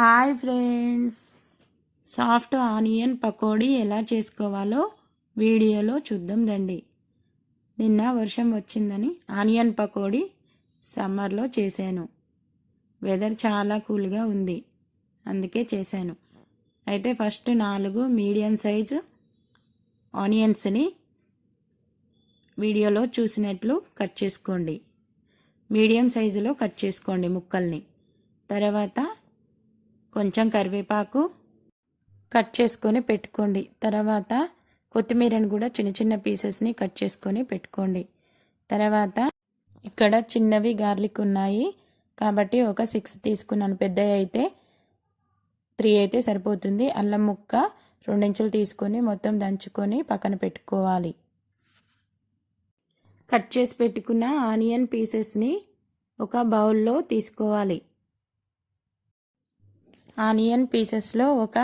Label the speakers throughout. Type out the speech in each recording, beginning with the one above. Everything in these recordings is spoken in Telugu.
Speaker 1: Hi friends. Soft onion pakodi ఎలా చేసుకోవాలో వీడియోలో చూద్దాం రండి. నిన్న వర్షం వచ్చిందని ఆనియన్ పకోడీ సమ్మర్లో చేశాను. వెదర్ చాలా కూల్గా ఉంది. అందుకే చేశాను. అయితే ఫస్ట్ నాలుగు మీడియం సైజు ఆనియన్స్ని వీడియోలో చూసినట్లు కట్ చేసుకోండి. మీడియం సైజులో కట్ చేసుకోండి ముక్కల్ని. తర్వాత కొంచెం కరివేపాకు కట్ చేసుకొని పెట్టుకోండి. తర్వాత కొత్తిమీరని కూడా చిన్న చిన్న పీసెస్ని కట్ చేసుకొని పెట్టుకోండి. తర్వాత ఇక్కడ చిన్నవి గార్లిక్ ఉన్నాయి. కాబట్టి ఒక సిక్స్ తీసుకున్నాను. పెద్దవి అయితే త్రీ అయితే సరిపోతుంది. అల్లం ముక్క రెండించులు తీసుకొని మొత్తం దంచుకొని పక్కన పెట్టుకోవాలి. కట్ చేసి పెట్టుకున్న ఆనియన్ పీసెస్ని ఒక బౌల్లో తీసుకోవాలి. ఆనియన్ పీసెస్లో ఒక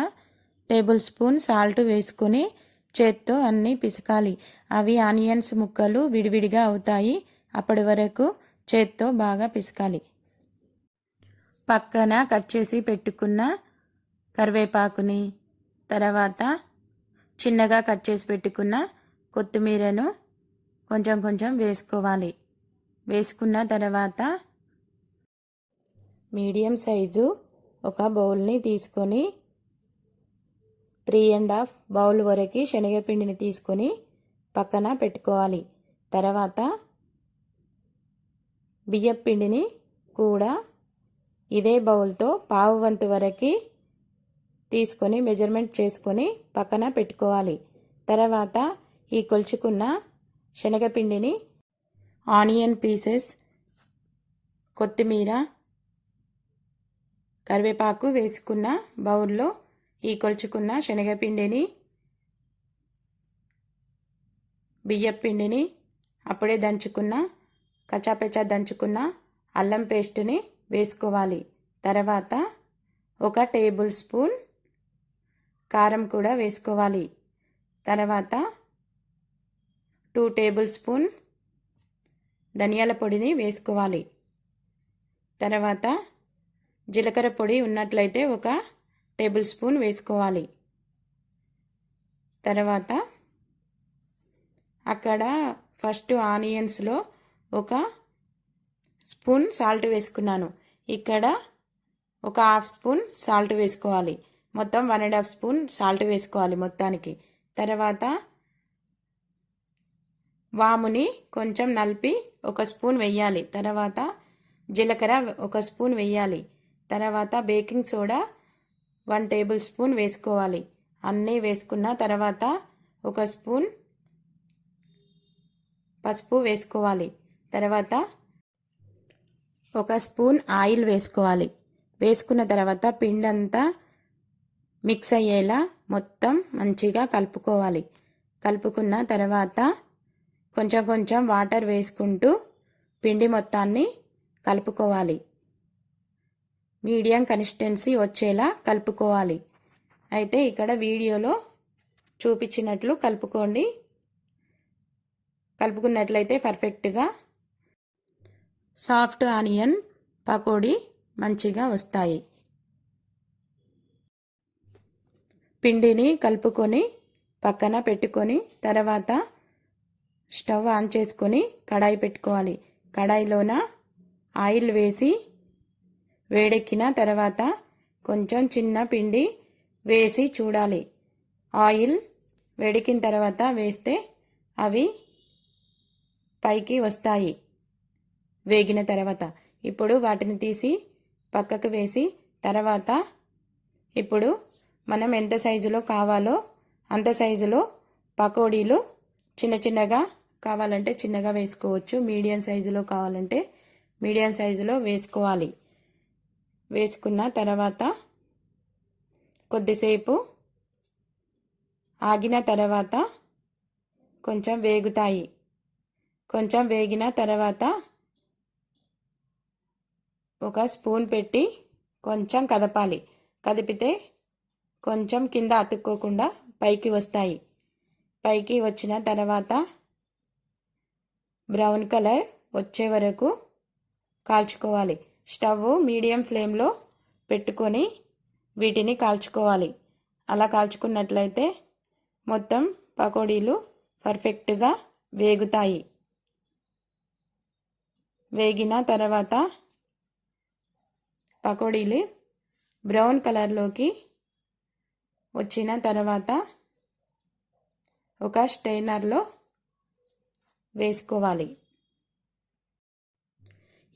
Speaker 1: టేబుల్ స్పూన్ సాల్ట్ వేసుకొని చేత్తో అన్నీ పిసకాలి. అవి ఆనియన్స్ ముక్కలు విడివిడిగా అవుతాయి. అప్పటి వరకు చేత్తో బాగా పిసకాలి. పక్కన కట్ చేసి పెట్టుకున్న కరివేపాకుని తర్వాత చిన్నగా కట్ చేసి పెట్టుకున్న కొత్తిమీరను కొంచెం కొంచెం వేసుకోవాలి. వేసుకున్న తర్వాత మీడియం సైజు ఒక బౌల్ని తీసుకొని త్రీ అండ్ హాఫ్ బౌల్ వరకు శనగపిండిని తీసుకొని పక్కన పెట్టుకోవాలి. తర్వాత బియ్యపిండిని కూడా ఇదే బౌల్తో పావు వంతు వరకు తీసుకొని మెజర్మెంట్ చేసుకొని పక్కన పెట్టుకోవాలి. తర్వాత ఈ కొలుచుకున్న శనగపిండిని ఆనియన్ పీసెస్ కొత్తిమీర కరివేపాకు వేసుకున్న బౌల్లో ఈ కొలుచుకున్న శనగపిండిని బియ్యపిండిని అప్పుడే దంచుకున్న కచాపెచా దంచుకున్న అల్లం పేస్ట్ని వేసుకోవాలి. తర్వాత ఒక టేబుల్ స్పూన్ కారం కూడా వేసుకోవాలి. తర్వాత టూ టేబుల్ స్పూన్ ధనియాల పొడిని వేసుకోవాలి. తర్వాత జీలకర్ర పొడి ఉన్నట్లయితే ఒక టేబుల్ స్పూన్ వేసుకోవాలి. తర్వాత అక్కడ ఫస్ట్ ఆనియన్స్లో ఒక స్పూన్ సాల్ట్ వేసుకున్నాను. ఇక్కడ ఒక హాఫ్ స్పూన్ సాల్ట్ వేసుకోవాలి. మొత్తం one and half spoon salt వేసుకోవాలి మొత్తానికి. తర్వాత వాముని కొంచెం నలిపి ఒక స్పూన్ వెయ్యాలి తర్వాత జీలకర్ర ఒక స్పూన్ వెయ్యాలి తర్వాత baking soda one tablespoon వేసుకోవాలి. అన్నీ వేసుకున్న తర్వాత ఒక స్పూన్ పసుపు వేసుకోవాలి. తర్వాత ఒక స్పూన్ ఆయిల్ వేసుకోవాలి. వేసుకున్న తర్వాత పిండి అంతా మిక్స్ అయ్యేలా మొత్తం మంచిగా కలుపుకోవాలి. కలుపుకున్న తర్వాత కొంచెం కొంచెం వాటర్ వేసుకుంటూ పిండి మొత్తాన్ని కలుపుకోవాలి. మీడియం కన్సిస్టెన్సీ వచ్చేలా కలుపుకోవాలి. అయితే ఇక్కడ వీడియోలో చూపించినట్లు కలుపుకోండి. కలుపుకున్నట్లయితే పర్ఫెక్ట్గా సాఫ్ట్ ఆనియన్ పకోడీ మంచిగా వస్తాయి. పిండిని కలుపుకొని పక్కన పెట్టుకొని తర్వాత స్టవ్ ఆన్ చేసుకొని కడాయి పెట్టుకోవాలి. కడాయిలోన ఆయిల్ వేసి వేడెక్కిన తర్వాత కొంచెం చిన్న పిండి వేసి చూడాలి. ఆయిల్ వేడెక్కిన తర్వాత వేస్తే అవి పైకి వస్తాయి. వేగిన తర్వాత ఇప్పుడు వాటిని తీసి పక్కకు వేసి తర్వాత ఇప్పుడు మనం ఎంత సైజులో కావాలో అంత సైజులో పకోడీలు చిన్న చిన్నగా కావాలంటే చిన్నగా వేసుకోవచ్చు. మీడియం సైజులో కావాలంటే మీడియం సైజులో వేసుకోవాలి. వేసుకున్న తర్వాత కొద్దిసేపు ఆగిన తర్వాత కొంచెం వేగుతాయి. కొంచెం వేగిన తర్వాత ఒక స్పూన్ పెట్టి కొంచెం కదపాలి. కదిపితే కొంచెం కింద అతుక్కోకుండా పైకి వస్తాయి. పైకి వచ్చిన తర్వాత బ్రౌన్ కలర్ వచ్చే వరకు కాల్చుకోవాలి. స్టవ్ మీడియం ఫ్లేమ్లో పెట్టుకొని వీటిని కాల్చుకోవాలి. అలా కాల్చుకున్నట్లయితే మొత్తం పకోడీలు పర్ఫెక్ట్గా వేగుతాయి. వేగిన తర్వాత పకోడీలు బ్రౌన్ కలర్లోకి వచ్చిన తర్వాత ఒక స్ట్రైనర్లో వేసుకోవాలి.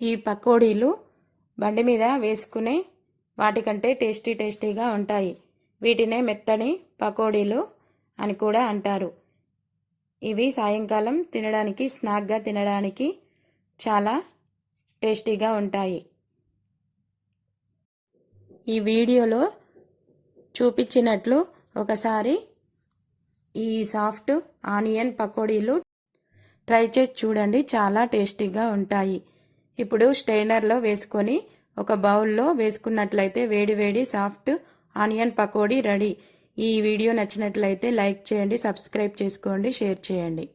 Speaker 1: ఈ పకోడీలు బండి మీద వేసుకునే వాటికంటే టేస్టీ టేస్టీగా ఉంటాయి. వీటినే మెత్తని పకోడీలు అని కూడా అంటారు. ఇవి సాయంకాలం తినడానికి స్నాక్గా తినడానికి చాలా టేస్టీగా ఉంటాయి. ఈ వీడియోలో చూపించినట్లు ఒకసారి ఈ సాఫ్ట్ ఆనియన్ పకోడీలు ట్రై చేసి చూడండి. చాలా టేస్టీగా ఉంటాయి. ఇప్పుడు స్టెయినర్లో వేసుకొని ఒక బౌల్లో వేసుకున్నట్లయితే వేడి వేడి సాఫ్ట్ ఆనియన్ పకోడీ రెడీ. ఈ వీడియో నచ్చినట్లయితే లైక్ చేయండి సబ్స్క్రైబ్ చేసుకోండి షేర్ చేయండి.